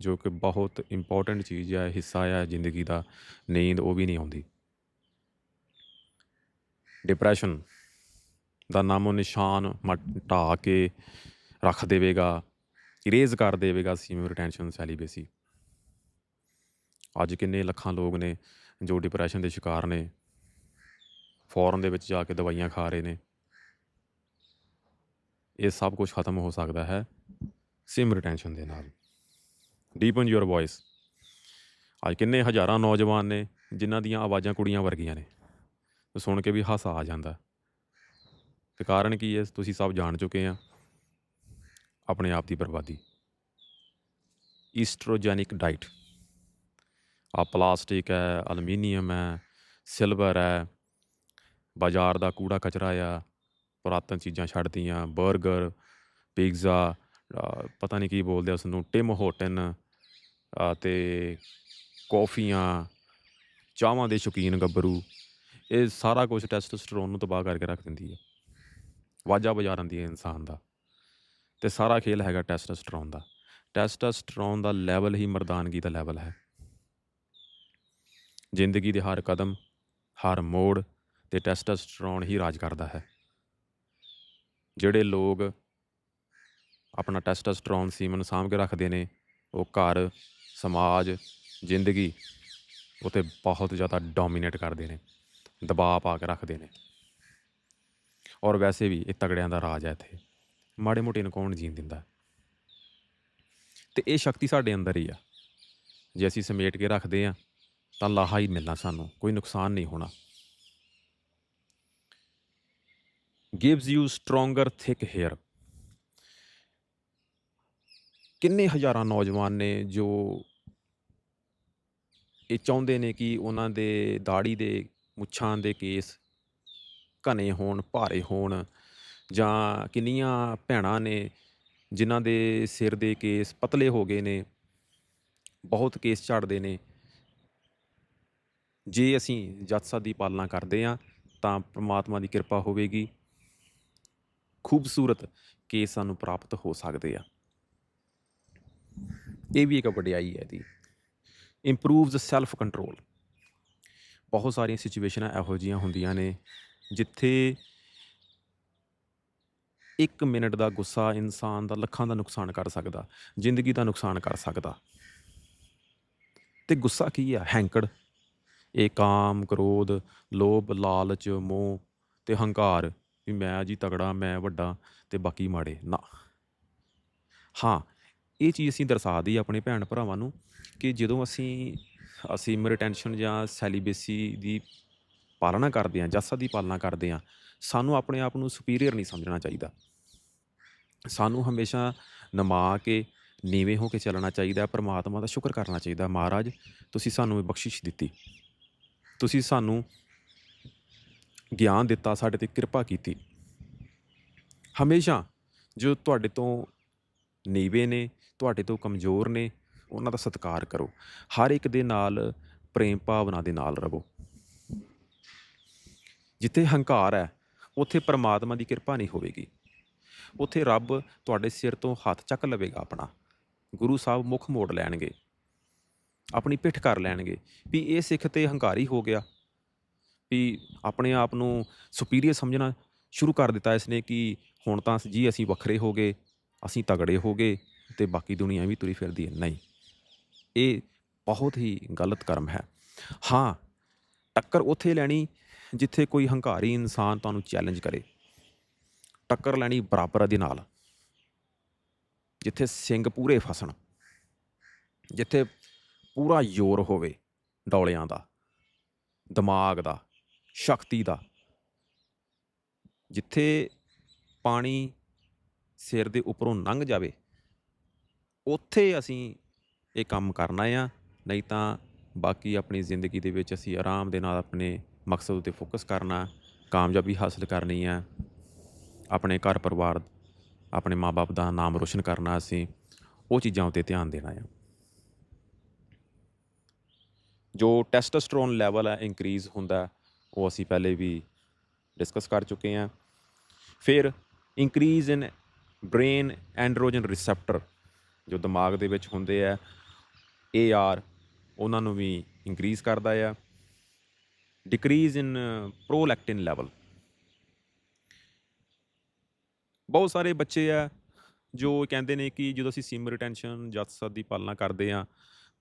ਜੋ ਕਿ ਬਹੁਤ ਇੰਪੋਰਟੈਂਟ ਚੀਜ਼ ਆ, ਹਿੱਸਾ ਆ ਜ਼ਿੰਦਗੀ ਦਾ, ਨੀਂਦ ਉਹ ਵੀ ਨਹੀਂ ਆਉਂਦੀ। ਡਿਪਰੈਸ਼ਨ ਦਾ ਨਾਮੋ ਨਿਸ਼ਾਨ ਮਟਾ ਕੇ ਰੱਖ ਦੇਵੇਗਾ। ਇਰੇਜ਼ ਕਰ ਦੇਵੇਗਾ ਸੀਮਿੰਗ ਰਿਟੈਂਸ਼ਨ ਸੈਲੀਬੇਸੀ ਅੱਜ ਕਿੰਨੇ ਲੱਖਾਂ ਲੋਕ ਨੇ ਜੋ ਡਿਪਰੈਸ਼ਨ ਦੇ ਸ਼ਿਕਾਰ ਨੇ। ਫੋਰਨ ਦੇ ਵਿੱਚ ਜਾ ਕੇ ਦਵਾਈਆਂ ਖਾ ਰਹੇ ਨੇ। ਇਹ ਸਭ ਕੁਝ ਖਤਮ ਹੋ ਸਕਦਾ ਹੈ ਸਿਮ ਰਿਟੈਂਸ਼ਨ ਦੇ ਨਾਲ। ਡੀਪਨ ਯੂਰ ਵੌਇਸ ਅੱਜ ਕਿੰਨੇ ਹਜ਼ਾਰਾਂ ਨੌਜਵਾਨ ਨੇ ਜਿਨ੍ਹਾਂ ਦੀਆਂ ਆਵਾਜ਼ਾਂ ਕੁੜੀਆਂ ਵਰਗੀਆਂ ਨੇ। ਸੁਣ ਕੇ ਵੀ ਹਾਸਾ ਆ ਜਾਂਦਾ। ਤੇ ਕਾਰਨ ਕੀ ਹੈ? ਤੁਸੀਂ ਸਭ ਜਾਣ ਚੁੱਕੇ ਆ। ਆਪਣੇ ਆਪ ਦੀ ਬਰਬਾਦੀ। ਈਸਟ੍ਰੋਜੈਨਿਕ ਡਾਈਟ ਆ ਪਲਾਸਟਿਕ ਹੈ ਐਲੂਮੀਨੀਅਮ ਹੈ ਸਿਲਵਰ ਹੈ, ਬਾਜ਼ਾਰ ਦਾ ਕੂੜਾ ਕਚਰਾ ਆ, ਪੁਰਾਤਨ ਚੀਜ਼ਾਂ ਛੱਡਦੀਆਂ 버ਗਰ ਪੀਜ਼ਾ ਪਤਾ ਨਹੀਂ ਕੀ ਬੋਲਦੇ ਉਸ ਨੂੰ ਟਿਮ ਹੋਟਨ ਅਤੇ ਕੌਫੀਆਂ ਚਾਹਾਂ ਦੇ ਸ਼ੌਕੀਨ ਗੱਭਰੂ, ਇਹ ਸਾਰਾ ਕੁਝ ਟੈਸਟੋਸਟਰੋਨ ਨੂੰ ਤਬਾਹ ਕਰਕੇ ਰੱਖ ਦਿੰਦੀ ਹੈ। ਵਾਜਾ ਬਜਾ ਦਿੰਦੀ ਹੈ ਇਨਸਾਨ ਦਾ। ਤੇ ਸਾਰਾ ਖੇਲ ਹੈਗਾ ਟੈਸਟੋਸਟਰੋਨ ਦਾ। ਟੈਸਟੋਸਟਰੋਨ ਦਾ ਲੈਵਲ ਹੀ ਮਰਦਾਨਗੀ ਦਾ ਲੈਵਲ ਹੈ। ਜ਼ਿੰਦਗੀ ਦੇ ਹਰ ਕਦਮ, ਹਰ ਮੋੜ ਤੇ ਟੈਸਟੋਸਟਰੋਨ ਹੀ ਰਾਜ ਕਰਦਾ ਹੈ। ਜਿਹੜੇ ਲੋਕ ਆਪਣਾ ਟੈਸਟੋਸਟਰੋਨ ਸੀਮਨ ਸਾਂਭ ਕੇ ਰੱਖਦੇ ਨੇ, ਉਹ ਘਰ, ਸਮਾਜ, ਜ਼ਿੰਦਗੀ ਉਤੇ ਬਹੁਤ ਜ਼ਿਆਦਾ ਡੋਮੀਨੇਟ ਕਰਦੇ ਨੇ, ਦਬਾਅ ਪਾ ਕੇ ਰੱਖਦੇ ਨੇ। ਔਰ ਵੈਸੇ ਵੀ ਇਹ ਤਗੜਿਆਂ ਦਾ ਰਾਜ ਹੈ ਇੱਥੇ। ਮਾੜੇ ਮੋਟੇ ਨੂੰ ਕੌਣ ਜੀਣ ਦਿੰਦਾ? ਤੇ ਇਹ ਸ਼ਕਤੀ ਸਾਡੇ ਅੰਦਰ ਹੀ ਆ। ਜੇ ਅਸੀਂ ਸਮੇਟ ਕੇ ਰੱਖਦੇ ਆ, ਤਾਂ ਲਾਹਾ ਹੀ ਮਿਲਣਾ ਸਾਨੂੰ, ਕੋਈ ਨੁਕਸਾਨ ਨਹੀਂ ਹੋਣਾ। Gives you stronger thick hair ਕਿੰਨੇ ਹਜ਼ਾਰਾਂ ਨੌਜਵਾਨ ਨੇ ਜੋ ਇਹ ਚਾਹੁੰਦੇ ਨੇ ਕਿ ਉਹਨਾਂ ਦੇ ਦਾੜੀ ਦੇ ਮੁੱਛਾਂ ਦੇ ਕੇਸ ਘਨੇ ਹੋਣ, ਭਾਰੇ ਹੋਣ ਜਾਂ ਕਿੰਨੀਆਂ ਭੈਣਾਂ ਨੇ ਜਿਨ੍ਹਾਂ ਦੇ ਸਿਰ ਦੇ ਕੇਸ ਪਤਲੇ ਹੋ ਗਏ ਨੇ, ਬਹੁਤ ਕੇਸ ਝੜਦੇ ਨੇ। ਜੇ ਅਸੀਂ ਜੱਜ ਦੀ ਪਾਲਣਾ ਕਰਦੇ ਹਾਂ, ਤਾਂ ਪ੍ਰਮਾਤਮਾ ਦੀ ਕਿਰਪਾ ਹੋਵੇਗੀ। ਖੂਬਸੂਰਤ ਕੇਸ ਸਾਨੂੰ ਪ੍ਰਾਪਤ ਹੋ ਸਕਦੇ ਆ। ਇਹ ਵੀ ਇੱਕ ਵਡਿਆਈ ਹੈ ਇਹਦੀ। ਇੰਪਰੂਵਸ ਸੈਲਫ ਕੰਟਰੋਲ ਬਹੁਤ ਸਾਰੀਆਂ ਸਿਚੁਏਸ਼ਨਾਂ ਇਹੋ ਜਿਹੀਆਂ ਹੁੰਦੀਆਂ ਨੇ, ਜਿੱਥੇ ਇੱਕ ਮਿੰਟ ਦਾ ਗੁੱਸਾ ਇਨਸਾਨ ਦਾ ਲੱਖਾਂ ਦਾ ਨੁਕਸਾਨ ਕਰ ਸਕਦਾ, ਜ਼ਿੰਦਗੀ ਦਾ ਨੁਕਸਾਨ ਕਰ ਸਕਦਾ। ਤੇ ਗੁੱਸਾ ਕੀ ਆ? ਹੈਂਕੜ। ਇਹ ਕਾਮ, ਕ੍ਰੋਧ, ਲੋਭ, ਲਾਲਚ, ਮੋਹ ਤੇ ਹੰਕਾਰ। ਵੀ ਮੈਂ ਜੀ ਤਗੜਾ, ਮੈਂ ਵੱਡਾ ਤੇ ਬਾਕੀ ਮਾੜੇ। ਨਾ। ਹਾਂ, ਇਹ ਚੀਜ਼ ਅਸੀਂ ਦਰਸਾ ਦਈਏ ਆਪਣੇ ਭੈਣ ਭਰਾਵਾਂ ਨੂੰ ਕਿ ਜਦੋਂ ਅਸੀਂ ਅਸੀਂ ਰਿਟੈਂਸ਼ਨ ਜਾਂ ਸੈਲੀਬੇਸੀ ਦੀ ਪਾਲਣਾ ਕਰਦੇ ਹਾਂ, ਜੱਸਾ ਦੀ ਪਾਲਣਾ ਕਰਦੇ ਹਾਂ ਸਾਨੂੰ ਆਪਣੇ ਆਪ ਨੂੰ ਸੁਪੀਰੀਅਰ ਨਹੀਂ ਸਮਝਣਾ ਚਾਹੀਦਾ। ਸਾਨੂੰ ਹਮੇਸ਼ਾ ਨਮਾ ਕੇ, ਨੀਵੇਂ ਹੋ ਕੇ ਚੱਲਣਾ ਚਾਹੀਦਾ, ਪਰਮਾਤਮਾ ਦਾ ਸ਼ੁਕਰ ਕਰਨਾ ਚਾਹੀਦਾ, ਮਹਾਰਾਜ, ਤੁਸੀਂ ਸਾਨੂੰ ਇਹ ਬਖਸ਼ਿਸ਼ ਦਿੱਤੀ। ਤੁਸੀਂ ਸਾਨੂੰ ਗਿਆਨ ਦਿੱਤਾ, ਸਾਡੇ ਤੇ ਕਿਰਪਾ ਕੀਤੀ। ਹਮੇਸ਼ਾ ਜੋ ਤੁਹਾਡੇ ਤੋਂ ਨੀਵੇਂ ਨੇ, ਤੁਹਾਡੇ ਤੋਂ ਕਮਜ਼ੋਰ ਨੇ, ਉਹਨਾਂ ਦਾ ਸਤਿਕਾਰ ਕਰੋ। ਹਰ ਇੱਕ ਦੇ ਨਾਲ ਪ੍ਰੇਮ ਭਾਵਨਾ ਦੇ ਨਾਲ ਰਹੋ। ਜਿੱਥੇ ਹੰਕਾਰ ਹੈ ਉੱਥੇ ਪਰਮਾਤਮਾ ਦੀ ਕਿਰਪਾ ਨਹੀਂ ਹੋਵੇਗੀ। ਉੱਥੇ ਰੱਬ ਤੁਹਾਡੇ ਸਿਰ ਤੋਂ ਹੱਥ ਚੱਕ ਲਵੇਗਾ ਆਪਣਾ। ਗੁਰੂ ਸਾਹਿਬ ਮੁਖ ਮੋੜ ਲੈਣਗੇ। ਆਪਣੀ ਪਿੱਠ ਕਰ ਲੈਣਗੇ ਵੀ ਇਹ ਸਿੱਖ ਤੇ ਹੰਕਾਰੀ ਹੋ ਗਿਆ। ਵੀ ਆਪਣੇ ਆਪ ਨੂੰ ਸੁਪੀਰੀਅਰ ਸਮਝਣਾ ਸ਼ੁਰੂ ਕਰ ਦਿੱਤਾ ਇਸਨੇ ਕਿ ਹੁਣ ਤਾਂ ਜੀ ਅਸੀਂ ਵੱਖਰੇ ਹੋ ਗਏ, ਅਸੀਂ ਤਗੜੇ ਹੋ ਗਏ ਤੇ ਬਾਕੀ ਦੁਨੀਆ ਵੀ ਤੁਰੀ ਫਿਰਦੀ ਹੈ। ਨਹੀਂ, ਇਹ ਬਹੁਤ ਹੀ ਗਲਤ ਕਰਮ ਹੈ। ਹਾਂ, ਟੱਕਰ ਉੱਥੇ ਲੈਣੀ ਜਿੱਥੇ ਕੋਈ ਹੰਕਾਰੀ ਇਨਸਾਨ ਤੁਹਾਨੂੰ ਚੈਲੰਜ ਕਰੇ, ਟੱਕਰ ਲੈਣੀ ਬਰਾਬਰ ਦੇ ਨਾਲ। ਜਿੱਥੇ ਸਿੰਘ ਪੂਰੇ ਫਸਣ, ਜਿੱਥੇ ਪੂਰਾ ਜ਼ੋਰ ਹੋਵੇ ਡੌਲਿਆਂ ਦਾ, ਦਿਮਾਗ ਦਾ, ਸ਼ਕਤੀ ਦਾ। ਜਿੱਥੇ ਪਾਣੀ ਸਿਰ ਦੇ ਉੱਪਰੋਂ ਲੰਘ ਜਾਵੇ, ਉੱਥੇ ਅਸੀਂ ਇਹ ਕੰਮ ਕਰਨਾ ਆ, ਨਹੀਂ ਤਾਂ ਬਾਕੀ ਆਪਣੀ ਜ਼ਿੰਦਗੀ ਦੇ ਵਿੱਚ ਅਸੀਂ ਆਰਾਮ ਦੇ ਨਾਲ ਆਪਣੇ ਮਕਸਦ ਉਤੇ ਫੋਕਸ ਕਰਨਾ, ਕਾਮਯਾਬੀ ਹਾਸਲ ਕਰਨੀ ਆ ਆਪਣੇ ਘਰ ਪਰਿਵਾਰ, ਆਪਣੇ ਮਾਪੇ ਦਾ ਨਾਮ ਰੋਸ਼ਨ ਕਰਨਾ ਅਸੀਂ, ਉਹ ਚੀਜ਼ਾਂ ਉਤੇ ਧਿਆਨ ਦੇਣਾ ਆ ਜੋ ਟੈਸਟੋਸਟਰੋਨ ਲੈਵਲ ਹੈ ਇਨਕਰੀਜ਼ ਹੁੰਦਾ ਉਹ ਅਸੀਂ ਪਹਿਲੇ ਵੀ ਡਿਸਕਸ ਕਰ ਚੁੱਕੇ ਹਾਂ। ਫਿਰ increase in brain androgen receptor ਜੋ ਦਿਮਾਗ ਦੇ ਵਿੱਚ ਹੁੰਦੇ ਆ AR ਉਹਨਾਂ ਨੂੰ ਵੀ ਇਨਕਰੀਜ਼ ਕਰਦਾ ਆ ਡਿਕਰੀਜ਼ ਇਨ ਪ੍ਰੋਲੈਕਟਿਨ ਲੈਵਲ ਬਹੁਤ ਸਾਰੇ ਬੱਚੇ ਆ ਜੋ ਕਹਿੰਦੇ ਨੇ ਕਿ ਜਦੋਂ ਅਸੀਂ ਸੀਮ ਰਿਟੈਂਸ਼ਨ ਜੱਤ ਦੀ ਪਾਲਣਾ ਕਰਦੇ ਆ,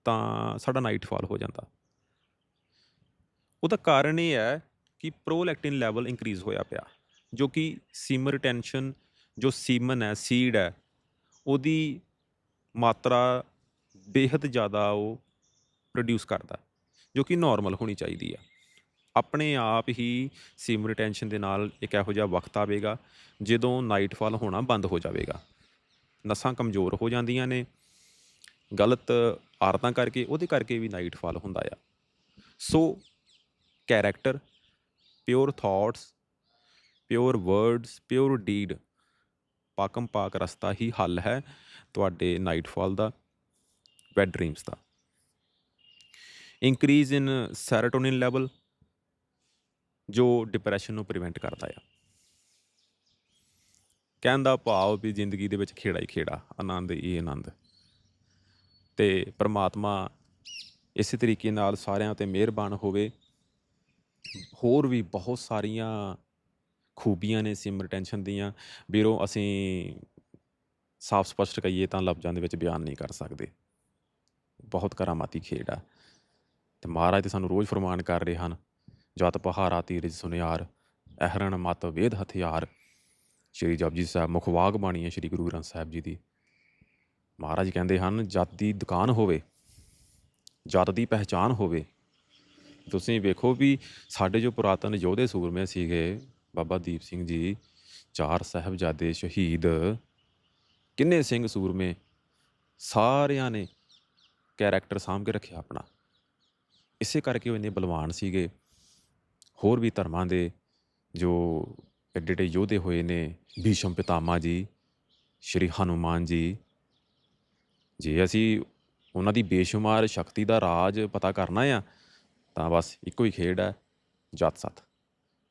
ਤਾਂ ਸਾਡਾ ਨਾਈਟ ਫਾਲ ਹੋ ਜਾਂਦਾ। ਉਹਦਾ ਕਾਰਨ ਇਹ ਹੈ ਕਿ ਪ੍ਰੋਲੈਕਟਿਨ ਲੈਵਲ ਇਨਕਰੀਜ਼ ਹੋਇਆ ਪਿਆ, ਜੋ ਕਿ ਸੀਮ ਰਿਟੈਂਸ਼ਨ ਜੋ ਸੀਮਨ ਹੈ ਸੀਡ ਹੈ, ਉਹਦੀ ਮਾਤਰਾ ਬੇਹੱਦ ਜ਼ਿਆਦਾ ਉਹ ਪ੍ਰੋਡਿਊਸ ਕਰਦਾ, ਜੋ ਕਿ ਨਾਰਮਲ ਹੋਣੀ ਚਾਹੀਦੀ ਆ। ਆਪਣੇ ਆਪ ਹੀ ਸੀਮ ਰਿਟੈਂਸ਼ਨ ਦੇ ਨਾਲ ਇੱਕ ਇਹੋ ਜਿਹਾ ਵਕਤ ਆਵੇਗਾ, ਜਦੋਂ ਨਾਈਟਫਾਲ ਹੋਣਾ ਬੰਦ ਹੋ ਜਾਵੇਗਾ। ਨਸਾਂ ਕਮਜ਼ੋਰ ਹੋ ਜਾਂਦੀਆਂ ਨੇ। ਗਲਤ ਆਰਤਾਂ ਕਰਕੇ, ਉਹਦੇ ਕਰਕੇ ਵੀ ਨਾਈਟਫਾਲ ਹੁੰਦਾ ਆ। So, character, pure thoughts, pure words, pure deed, ਪਾਕਮ ਪਾਕ ਰਸਤਾ ਹੀ ਹੱਲ ਹੈ ਤੁਹਾਡੇ ਨਾਈਟ ਫਾਲ ਦਾ, ਵੈਡ ਡ੍ਰੀਮਸ ਦਾ। ਇਨਕਰੀਜ਼ ਇਨ ਸੈਰੋਟੋਨਿਨ ਲੈਵਲ ਜੋ ਡਿਪਰੈਸ਼ਨ ਨੂੰ ਪ੍ਰੀਵੈਂਟ ਕਰਦਾ ਆ। ਕਹਿਣ ਦਾ ਭਾਵ ਵੀ ਜ਼ਿੰਦਗੀ ਦੇ ਵਿੱਚ ਖੇੜਾ ਹੀ ਖੇੜਾ, ਆਨੰਦ ਹੀ ਆਨੰਦ। ਤੇ ਪ੍ਰਮਾਤਮਾ ਇਸੇ ਤਰੀਕੇ ਨਾਲ ਸਾਰਿਆਂ ਤੇ ਮਿਹਰਬਾਨ ਹੋਵੇ। ਹੋਰ ਵੀ ਬਹੁਤ ਸਾਰੀਆਂ ਖੂਬੀਆਂ ਨੇ ਸਿਮਰ ਟੈਨਸ਼ਨ ਦੀਆਂ। ਵੀਰੋ, ਅਸੀਂ ਸਾਫ਼ ਸਪਸ਼ਟ ਕਹੀਏ ਤਾਂ ਲਫ਼ਜ਼ਾਂ ਦੇ ਵਿੱਚ ਬਿਆਨ ਨਹੀਂ ਕਰ ਸਕਦੇ। ਬਹੁਤ ਕਰਾਮਾਤੀ ਖੇਡ ਆ। ਤੇ ਮਹਾਰਾਜ ਤੇ ਸਾਨੂੰ ਰੋਜ਼ ਫਰਮਾਨ ਕਰ ਰਹੇ ਹਨ ਜਤ ਪਹਾਰਾ ਤੀਰਜ ਸੁਨਿਆਰ, ਅਹਰਣ ਮਤ ਵੇਦ ਹਥਿਆਰ। ਸ਼੍ਰੀ ਜਪਜੀ ਸਾਹਿਬ ਮੁਖਵਾਗ ਬਾਣੀ ਹੈ ਸ਼੍ਰੀ ਗੁਰੂ ਗ੍ਰੰਥ ਸਾਹਿਬ ਜੀ ਦੀ। ਮਹਾਰਾਜ ਕਹਿੰਦੇ ਹਨ ਜਤ ਦੀ ਦੁਕਾਨ ਹੋਵੇ ਜਤ ਦੀ ਪਹਿਚਾਨ ਹੋਵੇ, ਤੁਸੀਂ ਵੇਖੋ ਵੀ ਸਾਡੇ ਜੋ ਪੁਰਾਤਨ ਯੋਧੇ ਸੂਰਮੇ ਸੀਗੇ, ਬਾਬਾ ਦੀਪ ਸਿੰਘ ਜੀ, ਚਾਰ ਸਾਹਿਬਜ਼ਾਦੇ ਸ਼ਹੀਦ, ਕਿੰਨੇ ਸਿੰਘ ਸੂਰਮੇ, ਸਾਰਿਆਂ ਨੇ ਕੈਰੈਕਟਰ ਸਾਂਭ ਕੇ ਰੱਖਿਆ ਆਪਣਾ। ਇਸੇ ਕਰਕੇ ਉਹ ਇੰਨੇ ਬਲਵਾਨ ਸੀਗੇ। ਹੋਰ ਵੀ ਧਰਮਾਂ ਦੇ ਜੋ ਐਡੇ ਐਡੇ ਯੋਧੇ ਹੋਏ ਨੇ, ਭੀਸ਼ਮ ਪਿਤਾਮਾ ਜੀ, ਸ਼੍ਰੀ ਹਨੂਮਾਨ ਜੀ। ਜੇ ਅਸੀਂ ਉਹਨਾਂ ਦੀ ਬੇਸ਼ੁਮਾਰ ਸ਼ਕਤੀ ਦਾ ਰਾਜ ਪਤਾ ਕਰਨਾ ਆ, ਤਾਂ ਬਸ ਇੱਕੋ ਹੀ ਖੇਡ ਹੈ ਜਤ ਸਤ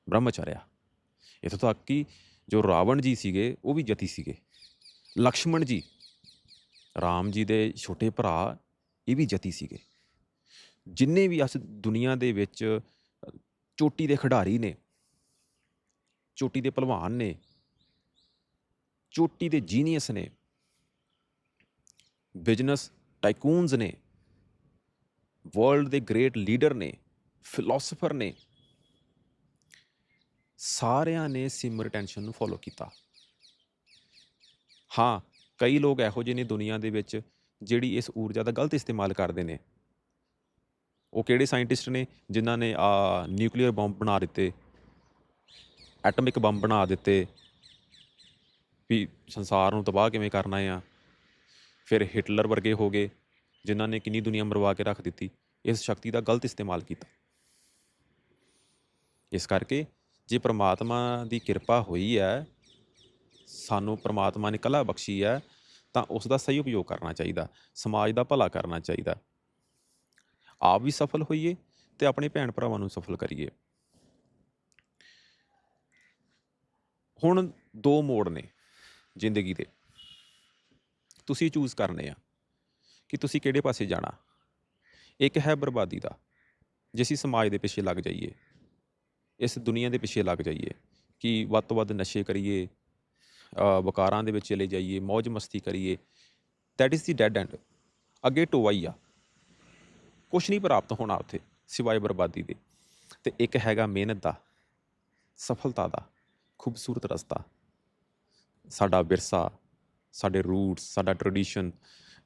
ਬ੍ਰਹਮਚਰਿਆ। ਇੱਥੋਂ ਤੱਕ ਕਿ ਜੋ ਰਾਵਣ ਜੀ ਸੀਗੇ, ਉਹ ਵੀ ਜਤੀ ਸੀਗੇ। ਲਕਸ਼ਮਣ ਜੀ, ਰਾਮ ਜੀ ਦੇ ਛੋਟੇ ਭਰਾ, ਇਹ ਵੀ ਜਤੀ ਸੀਗੇ। ਜਿੰਨੇ ਵੀ ਇਸ ਦੁਨੀਆ ਦੇ ਵਿੱਚ ਚੋਟੀ ਦੇ ਖਿਡਾਰੀ ਨੇ, ਚੋਟੀ ਦੇ ਪਹਿਲਵਾਨ ਨੇ, ਚੋਟੀ ਦੇ ਜੀਨੀਅਸ ਨੇ ਬਿਜ਼ਨਸ ਟਾਈਕੂਨਸ ਨੇ ਵਰਲਡ ਦੇ ਗ੍ਰੇਟ ਲੀਡਰ ਨੇ ਫਿਲਾਸਫਰ ਨੇ, ਸਾਰਿਆਂ ਨੇ ਸਿਮਰ ਟੈਂਸ਼ਨ ਨੂੰ ਫੋਲੋ ਕੀਤਾ। ਹਾਂ, ਕਈ ਲੋਕ ਇਹੋ ਜਿਹੇ ਨੇ ਦੁਨੀਆ ਦੇ ਵਿੱਚ ਜਿਹੜੀ ਇਸ ਊਰਜਾ ਦਾ ਗਲਤ ਇਸਤੇਮਾਲ ਕਰਦੇ ਨੇ। ਉਹ ਕਿਹੜੇ ਸਾਇੰਟਿਸਟ ਨੇ ਜਿਨ੍ਹਾਂ ਨੇ ਆ ਨਿਊਕਲੀਅਰ ਬੰਬ ਬਣਾ ਦਿੱਤੇ? ਐਟਮਿਕ ਬੰਬ ਬਣਾ ਦਿੱਤੇ। ਵੀ ਸੰਸਾਰ ਨੂੰ ਤਬਾਹ ਕਿਵੇਂ ਕਰਨਾ ਆ? ਫਿਰ ਹਿਟਲਰ ਵਰਗੇ ਹੋ ਗਏ, ਜਿਨ੍ਹਾਂ ਨੇ ਕਿੰਨੀ ਦੁਨੀਆ ਮਰਵਾ ਕੇ ਰੱਖ ਦਿੱਤੀ। ਇਸ ਸ਼ਕਤੀ ਦਾ ਗਲਤ ਇਸਤੇਮਾਲ ਕੀਤਾ। ਇਸ ਕਰਕੇ ਜੇ ਪ੍ਰਮਾਤਮਾ ਦੀ ਕਿਰਪਾ ਹੋਈ ਹੈ, ਸਾਨੂੰ ਪ੍ਰਮਾਤਮਾ ਨੇ ਕਲਾ ਬਖਸ਼ੀ ਹੈ, ਤਾਂ ਉਸ ਦਾ ਸਹੀ ਉਪਯੋਗ ਕਰਨਾ ਚਾਹੀਦਾ। ਸਮਾਜ ਦਾ ਭਲਾ ਕਰਨਾ ਚਾਹੀਦਾ। ਆਪ ਵੀ ਸਫਲ ਹੋਈਏ ਤੇ ਆਪਣੇ ਭੈਣ ਭਰਾਵਾਂ ਨੂੰ ਸਫਲ ਕਰੀਏ। ਹੁਣ ਦੋ ਮੋੜ ਨੇ ਜ਼ਿੰਦਗੀ ਦੇ। ਤੁਸੀਂ ਚੂਜ਼ ਕਰਨੇ ਆ ਕਿ ਤੁਸੀਂ ਕਿਹੜੇ ਪਾਸੇ ਜਾਣਾ। ਇੱਕ ਹੈ ਬਰਬਾਦੀ ਦਾ ਜੇ ਅਸੀਂ ਸਮਾਜ ਦੇ ਪਿੱਛੇ ਲੱਗ ਜਾਈਏ। ਇਸ ਦੁਨੀਆ ਦੇ ਪਿੱਛੇ ਲੱਗ ਜਾਈਏ ਕਿ ਵੱਧ ਤੋਂ ਵੱਧ ਨਸ਼ੇ ਕਰੀਏ ਵਕਾਰਾਂ ਦੇ ਵਿੱਚ ਚਲੇ ਜਾਈਏ ਮौज ਮਸਤੀ ਕਰੀਏ। That is the dead end ਅੱਗੇ ਟੋਆ ਹੀ ਆ। ਕੁਛ ਨਹੀਂ ਪ੍ਰਾਪਤ ਹੋਣਾ ਉੱਥੇ, ਸਿਵਾਏ ਬਰਬਾਦੀ ਦੇ। ਤੇ ਇੱਕ ਹੈਗਾ ਮਿਹਨਤ ਦਾ, ਸਫਲਤਾ ਦਾ, ਖੂਬਸੂਰਤ ਰਸਤਾ। ਸਾਡਾ ਵਿਰਸਾ, ਸਾਡੇ ਰੂਟਸ ਸਾਡਾ ਟ੍ਰੈਡੀਸ਼ਨ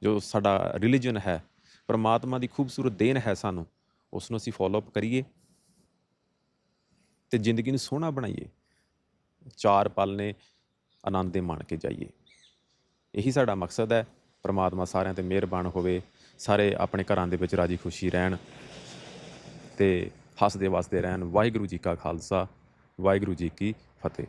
ਜੋ ਸਾਡਾ ਰਿਲੀਜਨ ਹੈ, ਪਰਮਾਤਮਾ ਦੀ ਖੂਬਸੂਰਤ ਦੇਣ ਹੈ ਸਾਨੂੰ ਉਸ ਨੂੰ ਅਸੀਂ ਫੋਲੋ ਅਪ ਕਰੀਏ ਤੇ ਜ਼ਿੰਦਗੀ ਨੂੰ ਸੋਹਣਾ ਬਣਾਈਏ। ਚਾਰ ਪਲ ਨੇ ਆਨੰਦ ਦੇ ਮਾਣ ਕੇ ਜਾਈਏ। ਇਹੀ ਸਾਡਾ ਮਕਸਦ ਹੈ। ਪਰਮਾਤਮਾ ਸਾਰਿਆਂ ਤੇ ਮਿਹਰਬਾਨ ਹੋਵੇ। ਸਾਰੇ ਆਪਣੇ ਘਰਾਂ ਦੇ ਵਿੱਚ ਰਾਜੀ ਖੁਸ਼ੀ ਰਹਿਣ ਤੇ ਹੱਸਦੇ ਵਸਦੇ ਰਹਿਣ। ਵਾਹਿਗੁਰੂ ਜੀ ਕਾ ਖਾਲਸਾ, ਵਾਹਿਗੁਰੂ ਜੀ ਕੀ ਫਤਿਹ।